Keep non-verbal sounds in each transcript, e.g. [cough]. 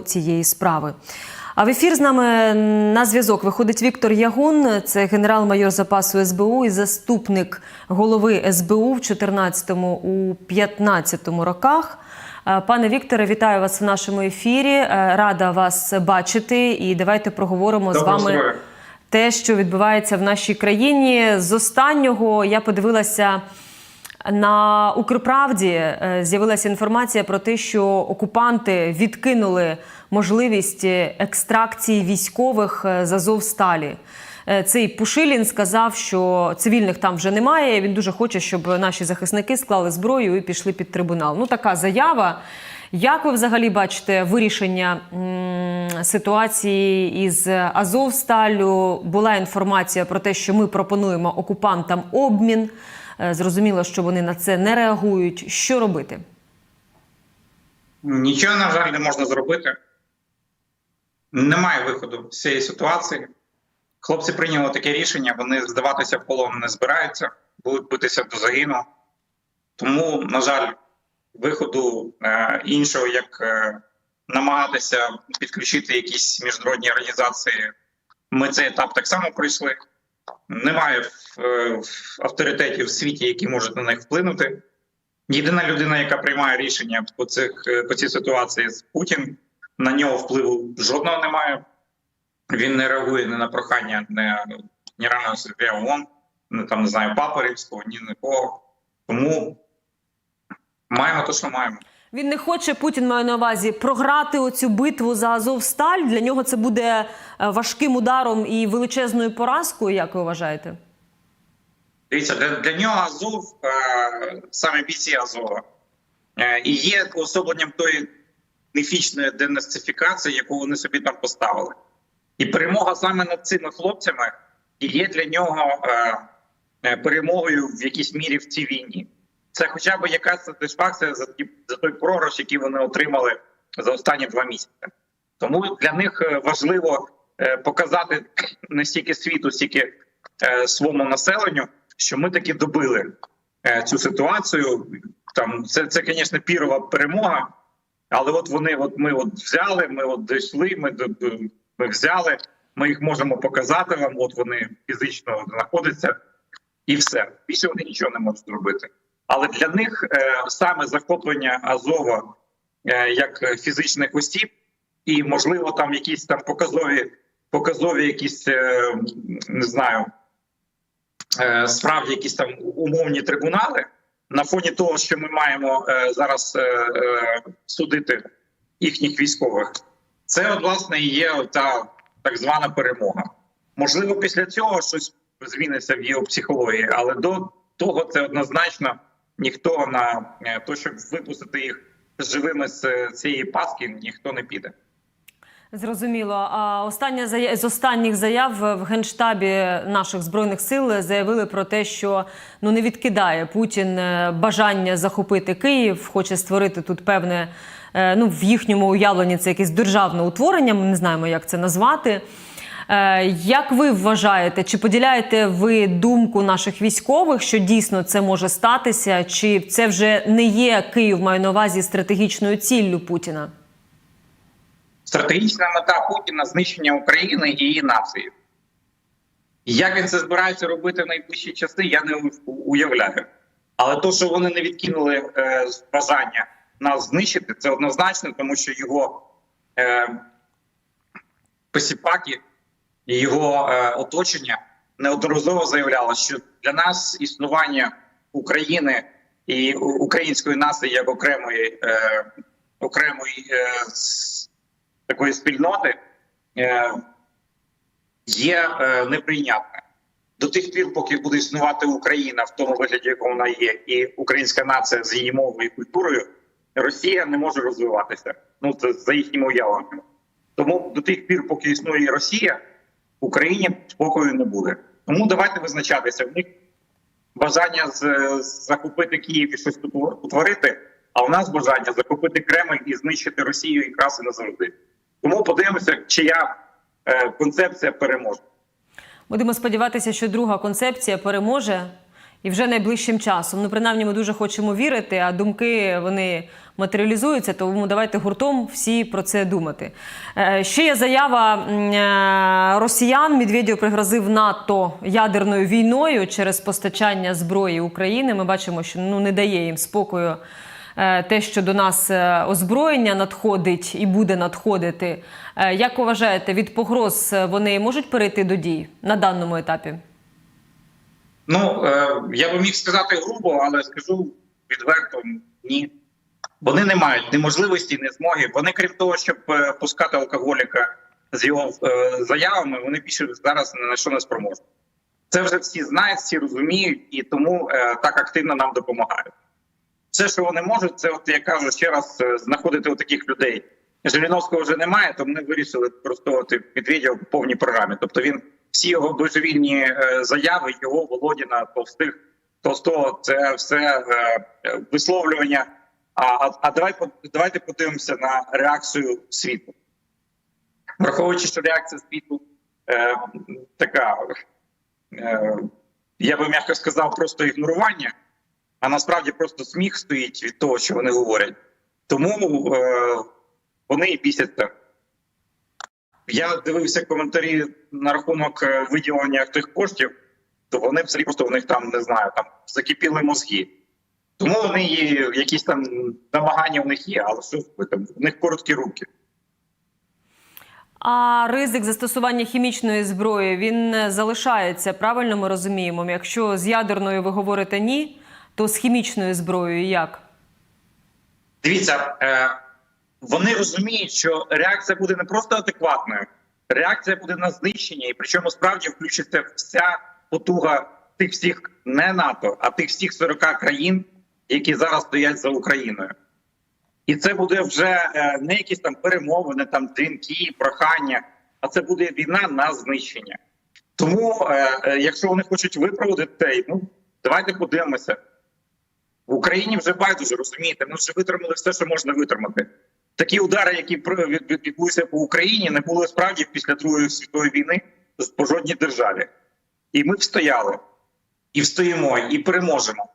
цієї справи. А в ефір з нами на зв'язок виходить Віктор Ягун, це генерал-майор запасу СБУ і заступник голови СБУ в 14-му у 15-му роках. Е, Пане Вікторе, вітаю вас в нашому ефірі. Е, Рада вас бачити. І давайте проговоримо з вами здоров'я. те, що відбувається в нашій країні. З останнього я подивилася на Укрправді. е, З'явилася інформація про те, що окупанти відкинули можливість екстракції військових е, з Азовсталі. Е, Цей Пушилін сказав, що цивільних там вже немає. Він дуже хоче, щоб наші захисники склали зброю і пішли під трибунал. Ну така заява. Як ви взагалі бачите вирішення ситуації із Азовсталю? Була інформація про те, що ми пропонуємо окупантам обмін. Е, Зрозуміло, що вони на це не реагують. Що робити? Нічого, на жаль, не можна зробити. Немає виходу з цієї ситуації. Хлопці прийняли таке рішення, вони здаватися в полон не збираються, будуть битися до загину. Тому, на жаль, виходу е, іншого, як е, намагатися підключити якісь міжнародні організації, ми цей етап так само пройшли. Немає е, авторитетів в світі, які можуть на них вплинути. Єдина людина, яка приймає рішення по цих е, по цій ситуації, з Путін. На нього впливу жодного немає. Він не реагує ні на прохання ні Генерального секретаря ООН, ні там не знаю, Римського, ні на кого. Тому маємо те, що маємо. Він не хоче Путін має на увазі програти оцю битву за Азовсталь. Для нього це буде е, важким ударом і величезною поразкою. Як ви вважаєте? Дивіться, для, для нього Азов, е, саме бійці Азова, е, і є уособленням тої міфічної денацифікації, яку вони собі там поставили. І перемога саме над цими хлопцями і є для нього перемогою в якійсь мірі в цій війні. Це хоча б якась сатисфакція за, ті- за той програш, який вони отримали за останні два місяці. Тому для них е, важливо е, показати не стільки світу, стільки е, своєму населенню, що ми таки добили цю ситуацію. Там це, це, звісно, пірова перемога. Але от вони, от ми от взяли, ми от дійшли, ми, ми взяли, ми їх можемо показати вам. От вони фізично знаходяться, і все. Більше вони нічого не можуть зробити. Але для них е, саме захоплення Азова е, як фізичних осіб, і можливо там якісь там показові, показові якісь е, не знаю, справді якісь там умовні трибунали. На фоні того, що ми маємо зараз судити їхніх військових, це от, власне є та так звана перемога. Можливо, після цього щось зміниться в його психології, але до того це однозначно ніхто на е, те, щоб випустити їх живими з е, цієї паски, ніхто не піде. Зрозуміло. А остання зая... з останніх заяв в генштабі наших збройних сил заявили про те, що ну не відкидає Путін е, бажання захопити Київ, хоче створити тут певне. Ну, в їхньому уявленні це якесь державне утворення. Ми не знаємо, як це назвати. Е, Як ви вважаєте, чи поділяєте ви думку наших військових, що дійсно це може статися, чи це вже не є Київ, маю на увазі стратегічною ціллю Путіна? Стратегічна мета Путіна знищення України і її нації. Як він це збирається робити в найближчі часи, я не уявляю. Але то, що вони не відкинули е, бажання нас знищити, це однозначно, тому що його е, посіпаки і його е, оточення неодноразово заявляло, що для нас існування України і української нації як окремої, е, окремої е, такої спільноти е, є е, неприйнятне. До тих пір, поки буде існувати Україна в тому вигляді, якому вона є, і українська нація з її мовою і культурою, Росія не може розвиватися. Ну це за їхніми уявленнями. Тому до тих пір, поки існує Росія, Україні спокою не буде. Тому давайте визначатися. В них бажання з, захопити Київ і щось тут утворити, а в нас бажання захопити Кремль і знищити Росію і назавжди. Тому подивимося, чия е, концепція переможе. Будемо сподіватися, що друга концепція переможе. І вже найближчим часом. Ну, принаймні, ми дуже хочемо вірити, а думки вони матеріалізуються. Тому давайте гуртом всі про це думати. Е, Ще є заява е, росіян. Медведєв пригрозив НАТО ядерною війною через постачання зброї України. Ми бачимо, що ну не дає їм спокою. е, Те, що до нас озброєння надходить і буде надходити, як вважаєте, від погроз вони можуть перейти до дій на даному етапі? Ну е, я би міг сказати грубо, але скажу відверто ні. Вони не мають ні можливості, ні змоги. Вони, крім того, щоб е, пускати алкоголіка з його е, заявами, вони більше зараз на що не спроможні. Це вже всі знають, всі розуміють, і тому так активно нам допомагають. Все, що вони можуть, це от я кажу ще раз знаходити от таких людей. Жириновського вже немає, то вони вирішили використовувати Медведєва в повній програмі. Тобто він всі його божевільні е, заяви, його Володіна, Товстих, Толстого, це все е, висловлювання. А, а, давай давайте подивимося на реакцію світу. Враховуючи, що реакція світу е, така, е, я би м'яко сказав, просто ігнорування, а насправді просто сміх стоїть від того, що вони говорять. Тому е, вони і бісяться. Я дивився коментарі на рахунок е, виділення тих коштів, то вони взагалі просто у них там не знаю, там закипіли мозги. Тому вони є, якісь там намагання в них є, але що там, в них короткі руки. А ризик застосування хімічної зброї він е, залишається. Правильно ми розуміємо. Якщо з ядерною ви говорите ні, то з хімічною зброєю як? Дивіться, е, вони розуміють, що реакція буде не просто адекватною, реакція буде на знищення, і причому справді включиться вся потуга тих всіх не НАТО, а тих всіх 40 країн, які зараз стоять за Україною. І це буде вже е, не якісь там перемовини, там дзвінки, прохання, а це буде війна на знищення. Тому, е, е, якщо вони хочуть виправдати те, ну давайте подивимося. В Україні вже байдуже розумієте. Ми вже витримали все, що можна витримати. Такі удари, які відбулися по Україні, не були справді після Другої світової війни по жодній державі. І ми встояли, і встоїмо, і переможемо.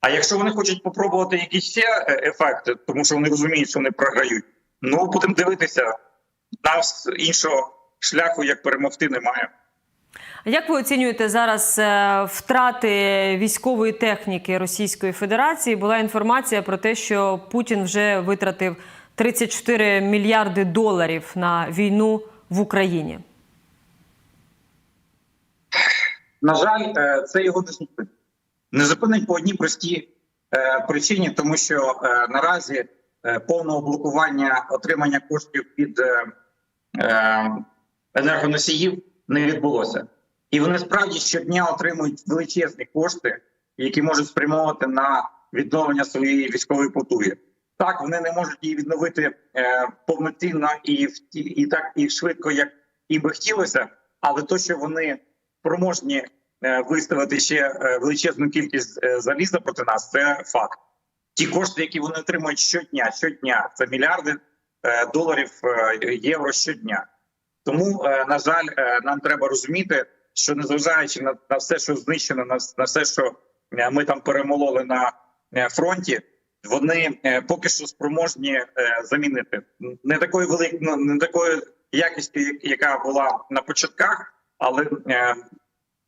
А якщо вони хочуть попробувати якісь ще е, ефекти, тому що вони розуміють, що вони програють, ну будемо дивитися. Нас іншого шляху, як перемогти, немає. Як ви оцінюєте зараз е, втрати військової техніки Російської Федерації? Була інформація про те, що Путін вже витратив 34 мільярди доларів на війну в Україні. На жаль, е, це його не зупинить. Не зупинить по одній простій е, причині, тому що е, наразі повного блокування отримання коштів від енергоносіїв не відбулося. І вони справді щодня отримують величезні кошти, які можуть спрямовувати на відновлення своєї військової потуги. Так, вони не можуть її відновити е, повноцінно і, в ті- і так і швидко, як їм би хотілося, але то, що вони спроможні е, виставити ще е, величезну кількість е, заліза проти нас, це факт. Ті кошти, які вони отримують щодня, щодня, це мільярди е, доларів е, євро щодня. Тому, е, на жаль, е, нам треба розуміти, що незважаючи на, на все, що знищено, на, на все, що е, ми там перемололи на е, фронті, вони е, поки що спроможні е, замінити не такої великої, ну, не такої якісті, як- яка була на початках, але е,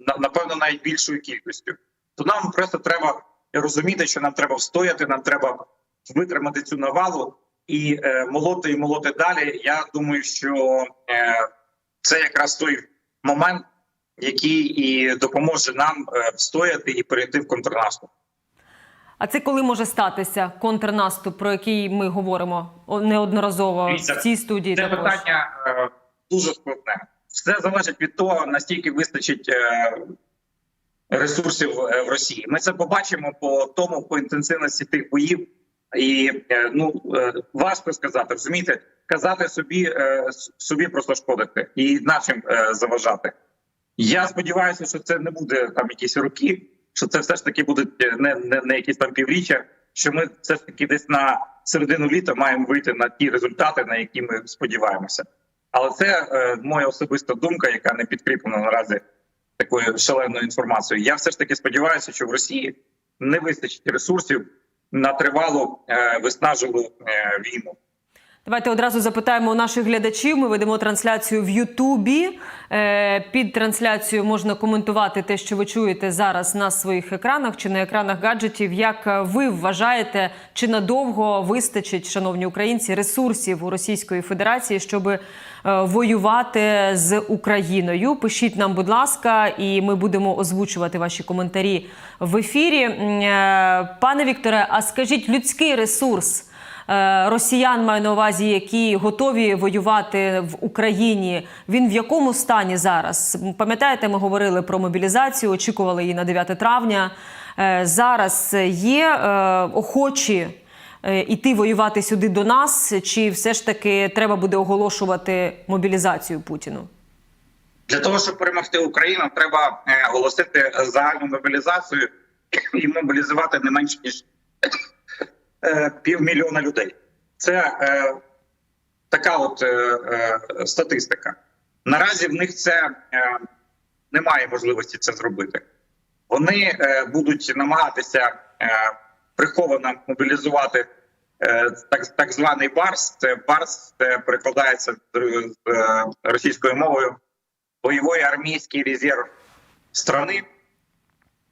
на- напевно навіть більшою кількістю. То нам просто треба розуміти, що нам треба встояти, нам треба витримати цю навалу і молоти і молоти далі. Я думаю, що це якраз той момент, який і допоможе нам встояти і перейти в контрнаступ. А це коли може статися контрнаступ, про який ми говоримо неодноразово Дивіться, в цій студії? Це також? питання е, дуже складне. Все залежить від того, наскільки вистачить е, ресурсів е, в Росії. Ми це побачимо по тому, по інтенсивності тих боїв. І е, ну е, важко сказати, розумієте, казати собі е, собі просто шкодити і нашим е, заважати. Я сподіваюся, що це не буде там якісь роки, що це все ж таки буде не, не, не якісь там півріччя. Що ми все ж таки десь на середину літа маємо вийти на ті результати, на які ми сподіваємося. Але це е, моя особиста думка, яка не підкріплена наразі такою шаленою інформацією. Я все ж таки сподіваюся, що в Росії не вистачить ресурсів на тривалу е, виснажливу е, війну. Давайте одразу запитаємо у наших глядачів. Ми ведемо трансляцію в Ютубі. Е, Під трансляцією можна коментувати те, що ви чуєте зараз на своїх екранах чи на екранах гаджетів. Як е, ви вважаєте, чи надовго вистачить, шановні українці, ресурсів у Російської Федерації, щоб е, воювати з Україною? Пишіть нам, будь ласка, і ми будемо озвучувати ваші коментарі в ефірі. Пане Вікторе, а скажіть, людський ресурс росіян маю на увазі, які готові воювати в Україні. Він в якому стані зараз? Пам'ятаєте, ми говорили про мобілізацію, очікували її на 9 травня. Е, Зараз є е, охочі е, іти воювати сюди до нас, чи все ж таки треба буде оголошувати мобілізацію Путіну? Для того щоб перемогти Україну, треба е, оголосити загальну мобілізацію і мобілізувати не менше ніж е, півмільйона людей. Це е, така от е, е, статистика. Наразі в них це е, немає можливості це зробити. Вони е, будуть намагатися е, приховано мобілізувати е, так, так званий барс. Це барс, це перекладається з, е, російською мовою бойовий армійський резерв страни.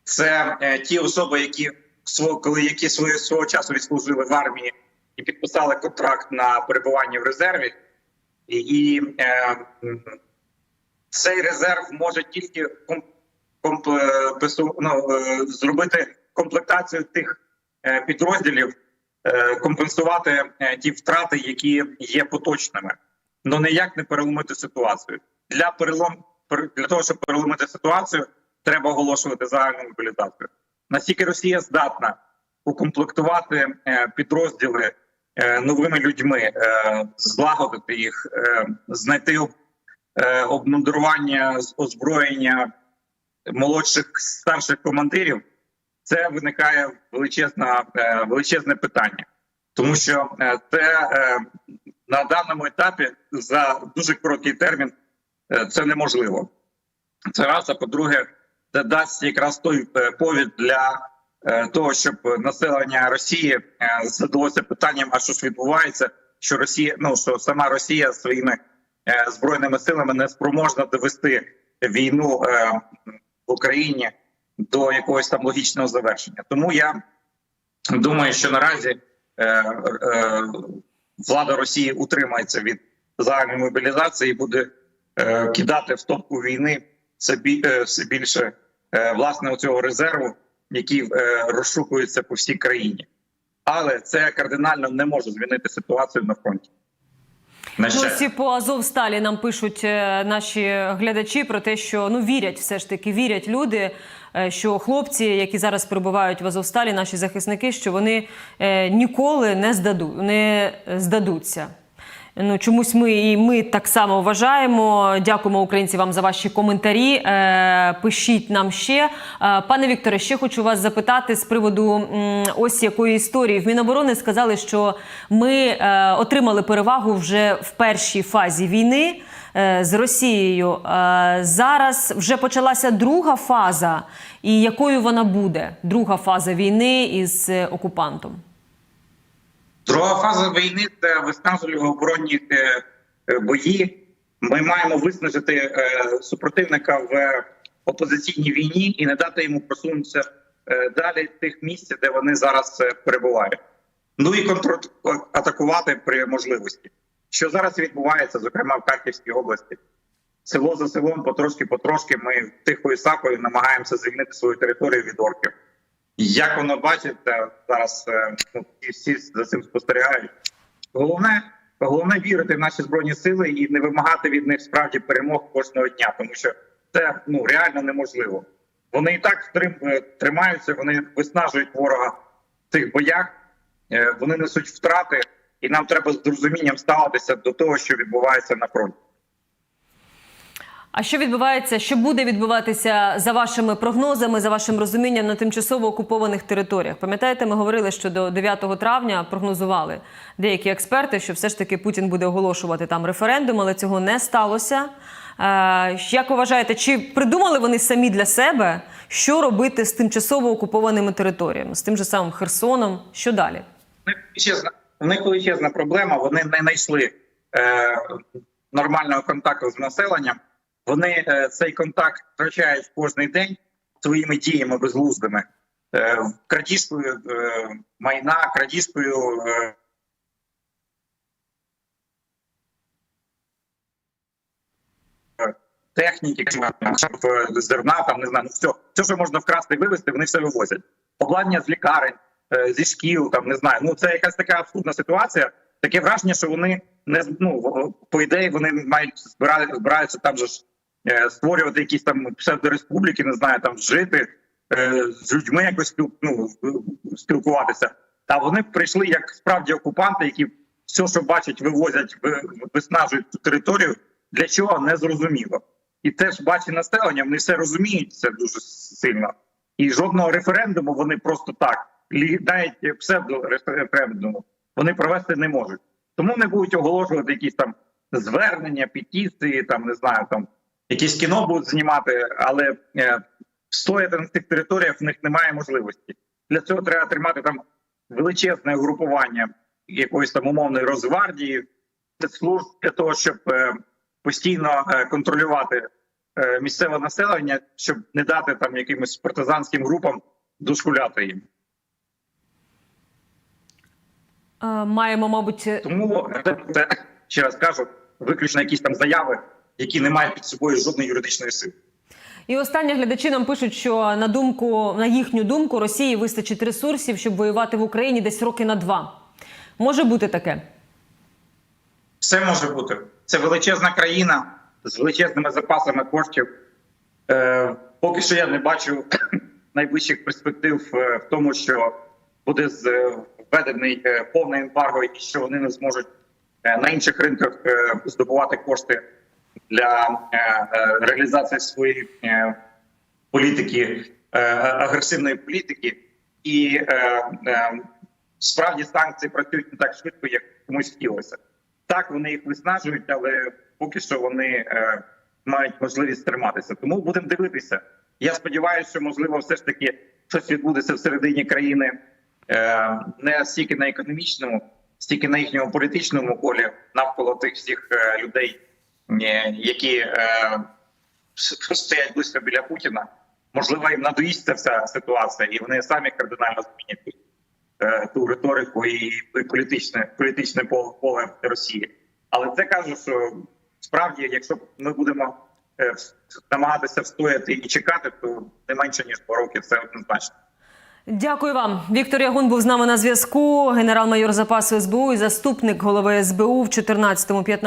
Це е, ті особи, які коли які свого, свого часу відслужили в армії і підписали контракт на перебування в резерві, і, і е, цей резерв може тільки комп, комп, е, ну, е, зробити комплектацію тих е, підрозділів, компенсувати ті втрати, які є поточними, але ніяк не переломити ситуацію. Для перелом для того, щоб переломити ситуацію, треба оголошувати загальну мобілізацію. Наскільки Росія здатна укомплектувати е, підрозділи е, новими людьми, е, злагодити їх, знайти об- обмундирування, озброєння молодших старших командирів, це виникає величезна, величезне питання, тому що це на даному етапі за дуже короткий термін це неможливо. Це раз, а по-друге, дасть якраз той е, повід для е, того, щоб населення Росії е, задалося питанням: а що ж відбувається, що Росія, ну що сама Росія своїми збройними силами не спроможна довести війну в Україні до якогось там логічного завершення. Тому я думаю, що наразі влада Росії утримається від загальної мобілізації і буде кидати в топку війни все, е, все більше е, власне цього резерву, який е, розшукується по всій країні. Але це кардинально не може змінити ситуацію на фронті. Всі по Азовсталі нам пишуть наші глядачі про те, що ну вірять, все ж таки вірять люди, що хлопці, які зараз перебувають в Азовсталі, наші захисники, що вони ніколи не здаду, не здадуться. Ну, чомусь ми і ми так само вважаємо. Дякуємо українці вам за ваші коментарі. Е, пишіть нам ще. Е, пане Вікторе, ще хочу вас запитати з приводу ось якої історії. В Міноборони сказали, що ми е, отримали перевагу вже в першій фазі війни е, з Росією. Зараз вже почалася друга фаза. І якою вона буде? Друга фаза війни із окупантом? Друга фаза війни це виснажливі оборонні е, е, бої. Ми маємо виснажити е, супротивника в опозиційній війні і не дати йому просунутися далі тих місць, де вони зараз перебувають. Ну і контратакувати при можливості. Що зараз відбувається, зокрема в Харківській області, село за селом, потрошки, потрошки, ми тихою сапою намагаємося звільнити свою територію від орків. Як воно бачите, зараз е, ну, всі за цим спостерігають. Головне, головне вірити в наші збройні сили і не вимагати від них справді перемог кожного дня, тому що це ну реально неможливо. Вони і так е, тримаються, вони виснажують ворога в цих боях, е, вони несуть втрати, і нам треба з розумінням ставитися до того, що відбувається на фронті. А що відбувається, що буде відбуватися за вашими прогнозами, за вашим розумінням на тимчасово окупованих територіях? Пам'ятаєте, ми говорили, що до 9 травня прогнозували деякі експерти, що все ж таки Путін буде оголошувати там референдум, але цього не сталося. Як ви вважаєте, чи придумали вони самі для себе, що робити з тимчасово окупованими територіями, з тим же самим Херсоном? Що далі? У них величезна проблема. Вони не знайшли е, нормального контакту з населенням. Вони е, цей контакт втрачають кожен день своїми діями безглуздими, е, крадіжкою е, майна, крадіжкою. Техніки, зерна, там не знаю, ну все, все, що можна вкрасти, вивезти, вони все вивозять. Обладнання з лікарень, зі шкіл, там не знаю. Ну це якась така абсурдна ситуація. Таке враження, що вони не ну по ідеї вони мають збирати, збираються там же ж створювати якісь там псевдореспубліки, не знаю, там жити е, з людьми якось ну, спілкуватися. Та вони прийшли як справді окупанти, які все, що бачать, вивозять, виснажують цю територію. Для чого не зрозуміло. І це ж бачить населення, вони все розуміють це дуже сильно. І жодного референдуму вони просто так, навіть псевдореферендуму, вони провести не можуть. Тому не будуть оголошувати якісь там звернення, петиції, там не знаю, там якісь кіно будуть знімати, але е, стояти на цих територіях в них немає можливості. Для цього треба тримати там величезне групування якоїсь там умовної Росгвардії, спецслужб для того, щоб е, постійно е, контролювати місцеве населення, щоб не дати там якимось партизанським групам дошкуляти їм. Маємо, мабуть, Тому ще раз кажу, виключно якісь там заяви, які не мають під собою жодної юридичної сили. І останні глядачі нам пишуть, що на думку, на їхню думку, Росії вистачить ресурсів, щоб воювати в Україні десь роки на два. Може бути таке. Все може бути. Це величезна країна з величезними запасами коштів. Е, поки що я не бачу [clears throat] найближчих перспектив е, в тому, що буде е, введений е, повний ембарго, і що вони не зможуть на інших ринках здобувати кошти для е, е, реалізації своєї е, політики, агресивної політики. І справді санкції працюють не так швидко, як комусь хотілося. Так, вони їх виснажують, але поки що вони мають можливість триматися. Тому будемо дивитися. Я сподіваюся, що можливо, все ж таки щось відбудеться всередині країни не стільки на економічному, стільки на їхньому політичному полі навколо тих всіх людей, які е, стоять близько біля Путіна. Можливо, їм надоїсть ця вся ситуація, і вони самі кардинально змінять е, ту риторику і політичне політичне поле, поле Росії. Але це кажу, що справді, якщо ми будемо е, намагатися встояти і чекати, то не менше ніж по роки це однозначно. Дякую вам. Віктор Ягун був з нами на зв'язку. Генерал-майор запасу СБУ і заступник голови СБУ в 14-15